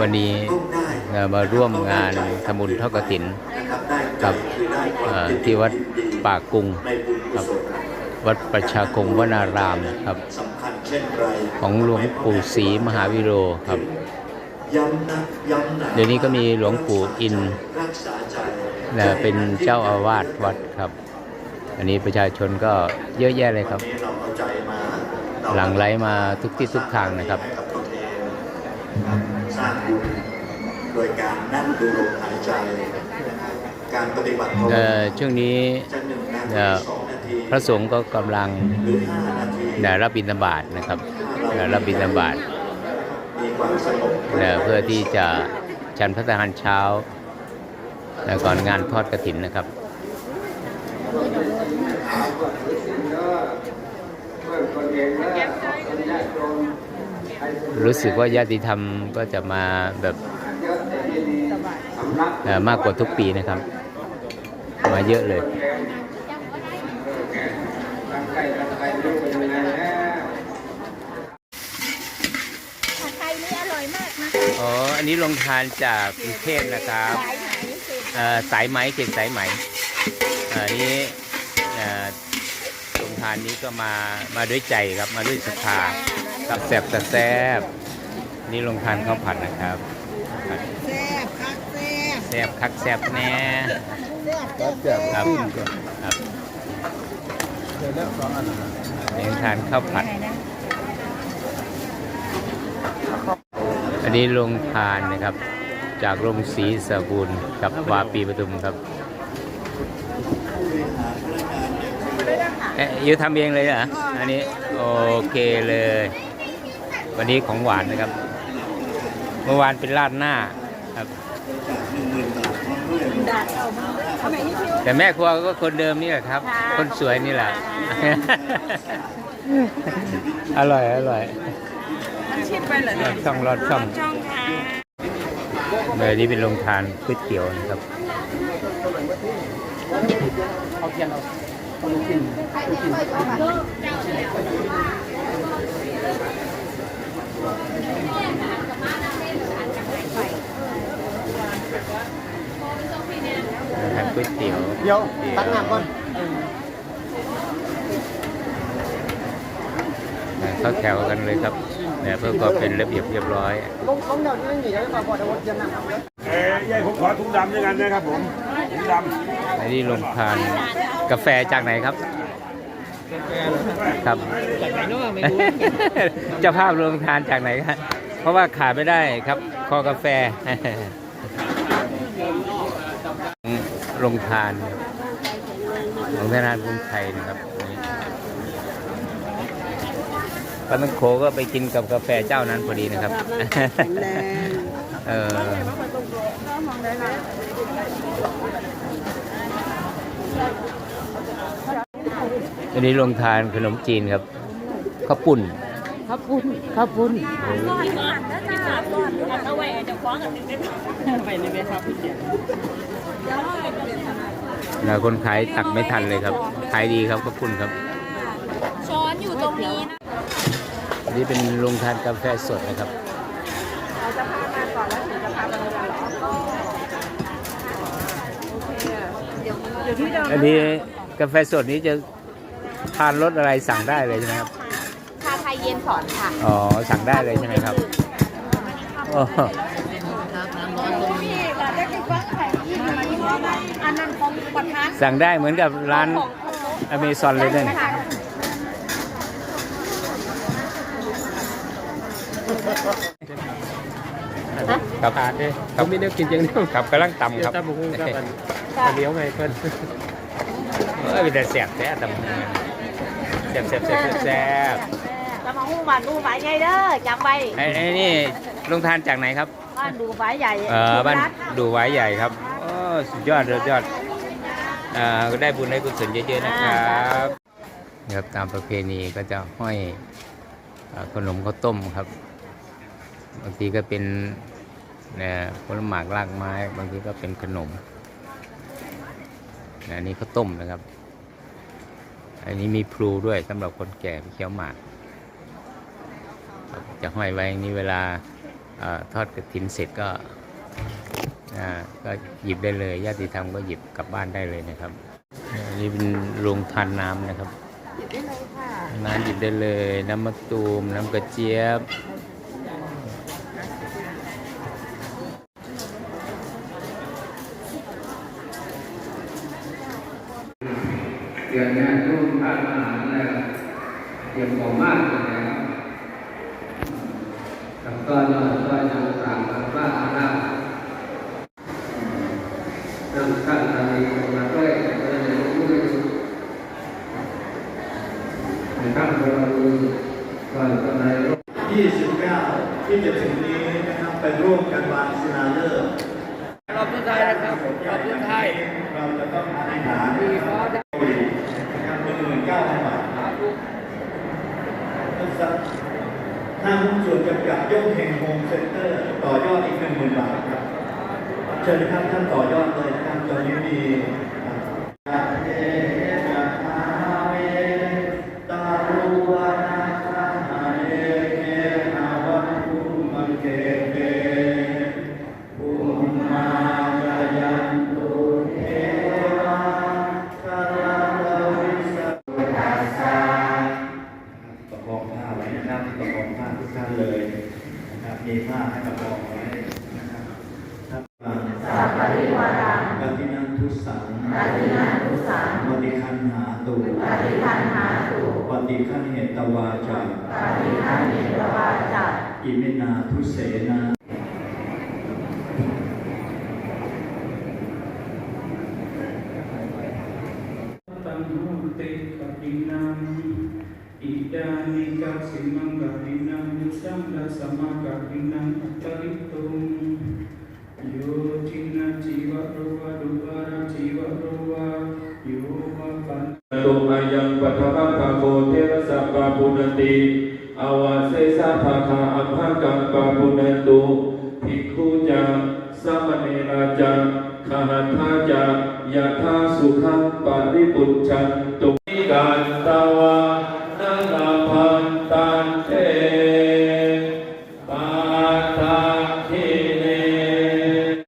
วันนี้ต้องได้เอ่อมาร่วมงานทำบุญทอดกฐินนะครับได้กับคือได้ความเอ่อยินที่วัดป่ากรุงในบุญกุศลวัดประชาคงวนารามครับสำคัญเช่นไรของหลวงปู่ศรีมหาวิโรครับย้ำนักย้ำหนาเดี๋ยวนี้ก็มีหลวงปู่อินรักษาใจนะเป็นเจ้าอาวาสวัดครับ อันนี้ประชาชนก็เยอะแยะเลยครับวันนี้เราเอาใจมาเราหลั่งไหลมาทุกที่ทุกทางนะครับ ให้กับตนเองสร้างบุญโดยการนั่งดูลมหายใจการปฏิบัติภาวเอ่นาอช่วงนี้จะหนึ่งนาเอ่ทีอสองนาทีพระสงฆ์ก็กำลังหรือห้านาทีนะรับบิณฑบาตนะครับนะรับบิณฑบาตมีความสงบนะเพื่อที่จะฉันพระทหารเช้านะก่อนงานทอดกระถินนะครับ รู้สึกว่าญาติธรรมก็จะมาแบบเอ่อมากกว่าทุกปีนะครับ มาเยอะเลยผัดไทยนี่อร่อยมากนะอ๋อ อันนี้ลงทานจากกรุงเทพนะครับสายไหนสิเอ่อสายไหมเขตสายไหมเอ่อนี้เอ่อลงทานนี้ก็มามาด้วยใจครับมาด้วยศรัทธา กับแซบกับแซบนี่ลงทานข้าวผัดนะครับผัดแซ่บคักแซ่บแซบคักแซบแน่แซ่บแซ่บแซ่บครับครับนี่ลงทานข้าวผัด อันนี้ลงทานนะครับ จากโรงสีสบูรณ์กับวาปีปทุมครับเอ๊ะยูทำเองเลยเหรออันนี้โอเคเลย วันนี้ของหวานนะครับ เมื่อวานเป็นราดหน้าครับแต่แม่ครัวก็คนเดิมนี่แหละครับ คนสวยนี่แหละ อร่อย อร่อยชิมไปเหรอรอดช่องรอดช่องช่องค่ะเลยนี่เป็นโรงทานก๋วยเตี๋ยวนะครับทานก๋ วยเตี๋ยวเดี๋ยวตักน้ำก่อนเข้าแถวกันเลยครับเนี่ยเพื่อก็เป็นระเบียบเรียบร้อย ลงลงเดี๋ยวนี้เดี๋ยวก่อนบอกเดี๋ยวเตรียมน้ำครับเอ้ยยายผมขอถุงดำด้วยกันนะครับผมถุงดอันนี้โรงทานกาแฟจากไหนครับ ครับจากไหนเนาะไม่รู้เจ้าภาพโรงทานจากไหนครับเพราะว่าขาดไม่ได้ครับคอกาแฟโรงทานของธนาคารกรุงไทยนะครับนี่ปาตังโขก็ไปกินกับกาแฟเจ้านั้นพอดีนะครับเอออัน นี้โรงทานขนมจีนครับข้าวปุ้นข้าวปุ้นข้าวปุ้นนะคนขายตักไม่ทันเลยครับ ขายดีครับขอบคุณครับ ช้อนอยู่ตรงนี้นะอันนี่เป็นโรงทานกาแฟสดนะครับอันนี้กาแฟสดนี้จะ ทานรสอะไรสั่งได้เลยใช่ไหมครับชาไทยเย็นสอนค่ะอ๋อสั่งได้เลยใช่ไหมครับโอ้พี่เราได้กินฟักไข่ยี่ห้อยี่ห้อไหนอันนั้นของประธานสั่งได้เหมือนกับร้านอเมซอนเลยเนี่ยค่ะครับขาดเลยครับผมมีเนื้อกินอย่างเดียวครับกำลังต่ำครับตำบุ้งครับอันเลี้ยวไงเพิ่นเออเป็นแต่แสบแท้ต่ำแสบแสบแสบแสบจะมาหุ้มบ้านดูฝายใหญ่เด้อจำไว้ไอ้ไอ้นี่โรงทานจากไหนครับ บ้านดูฝายใหญ่เออบ้านดูไว้ใหญ่ครับโอ้สุดยอดสุดยอดอ่าก็ได้บุญได้กุศลเยอะๆนะครับครับตามประเพณีก็จะห้อยอ่าขนมข้าวต้มครับบางทีก็เป็นเนี่ยผลหมากรากไม้ บางทีก็เป็นขนมอันนี้ข้าวต้มนะครับ อันนี้มีพลูด้วยสำหรับคนแก่เคี้ยวหมากครับจะห้อยไว้อย่างนี้เวลาอาทอดกระถินเสร็จก็อ่าก็หยิบได้เลย ญาติธรรมก็หยิบกลับบ้านได้เลยนะครับอันนี้เป็นโรงทานน้ำนะครับหยิบได้เลยค่ะน้ำหยิบได้เลย น้ำมะตูมน้ำกระเจี๊ยบ ดือนนี้รุ่นท่านอาหารแล้วเตรียมของมากเลยนะครับแล้วก็ยอดก็ยังต่างกันว่าอะไรนั่งท่านทำดีมาด้วยก็เลยรู้ไม่รู้ในท่านเราดูก่อนก็ในร29 ที่จะถึงนี้นะครับไปร่วมกันวางศิลาฤกษ์รอบสุดท้ายนะครับรอบสุดท้ายเราจะต้องอธิษฐาน นะครับหนึ่งหมื่นเก้าพันบาทางหุ้นส่วนจำกัดย่อมแห่งโฮมเซ็นเตอร์ ต่อยอดอีกหนึ่งหมื่นบาทครับ เชิญนะครับท่านต่อยอดเลยนะครับตอนนี้มี มีผ้าให้ประคองไว้นะครับสัพพะริวารังกตินันทุสังกตินันทุสังปฏิคันหาตุปฏิคันหาตุปฏิคันเหตวาจาปฏิคันเหตวาจาอิเมนาทุเสนาตังโหติกปินังอิดานิกัสสิมังกปินังยุ สังดัสสมะกปินังอัตตริตุงโยจินะจีวะโรวะดุวาระจีวะโรวะโยวะปันตุมายังปัทมะภาโคเทระสัพปะปุณติอาวาเสสะภาคาอัมภกังปะปุณตุภิกขุจังสามเณราจังขหันทาจังยะธาสุขังปาริปุจฉันตุนิการตาว